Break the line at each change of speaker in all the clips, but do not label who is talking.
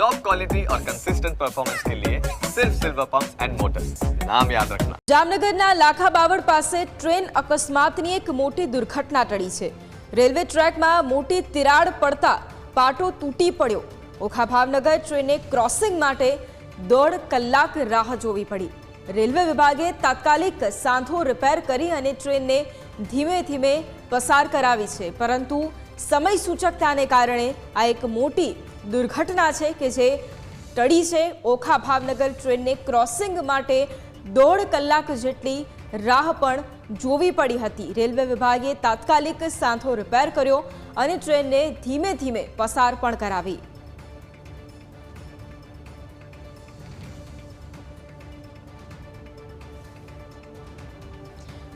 Top quality और consistent performance के लिए सिर्फ सिल्वर पंप एंड मोटर्स नाम याद रखना
જામનગરના લાખા બાવળ પાસે ટ્રેન અકસ્માતની એક મોટી દુર્ઘટના ટળી છે રેલવે ટ્રેકમાં મોટી તિરાડ પડતા પાટો તૂટી પડ્યો ઓખા ભાવનગર ટ્રેને ક્રોસિંગ માટે દોઢ કલાક રાહ જોવી પડી રેલવે વિભાગે તાત્કાલિક સાંધો રિપેર કરી અને ટ્રેનને ધીમે ધીમે પસાર કરાવી છે પરંતુ સમય સૂચકતાને કારણે આ એક મોટી દુર્ઘટના છે કે જે ટળી છે ઓખા ભાવનગર ટ્રેનને ક્રોસિંગ માટે દોઢ કલાક જેટલી રાહ પણ જોવી પડી હતી. રેલવે વિભાગે તાત્કાલિક સાંથો રિપેર કર્યો અને ટ્રેનને ધીમે ધીમે પસાર પણ કરાવી.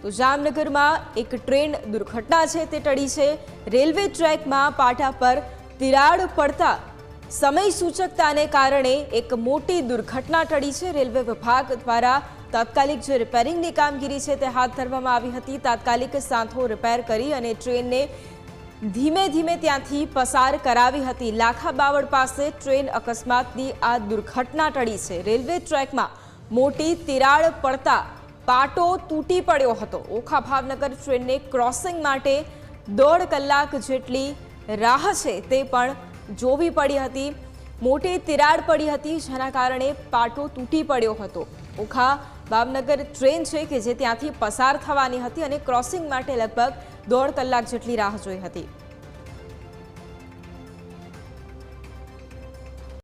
તો જામનગરમાં એક ટ્રેન દુર્ઘટના છે તે ટળી છે. રેલવે ટ્રેકમાં પાટા પર તિરાડ પડતા સમય સૂચકતાને કારણે એક મોટી દુર્ઘટના ટળી છે. રેલવે વિભાગ દ્વારા તાત્કાલિક જે રિપેરિંગની કામગીરી છે તે હાથ ધરવામાં આવી હતી. તાત્કાલિક સાંથો રિપેર કરી અને ટ્રેનને ધીમે ધીમે ત્યાંથી પસાર કરાવી હતી. લાખા બાવળ પાસે ટ્રેન અકસ્માતની આ દુર્ઘટના ટળી છે. રેલવે ટ્રેકમાં મોટી તિરાડ પડતા પાટો તૂટી પડ્યો હતો. ઓખા ભાવનગર ટ્રેનને ક્રોસિંગ માટે દોઢ કલાક જેટલી રાહ છે તે પણ જોવી પડી હતી. મોટી તિરાડ પડી હતી, જેના કારણે પાટો તૂટી પડ્યો હતો. ઓખા ભાવનગર ટ્રેન છે કે જે ત્યાંથી પસાર થવાની હતી અને ક્રોસિંગ માટે લગભગ દોઢ કલાક જેટલી રાહ જોઈ હતી.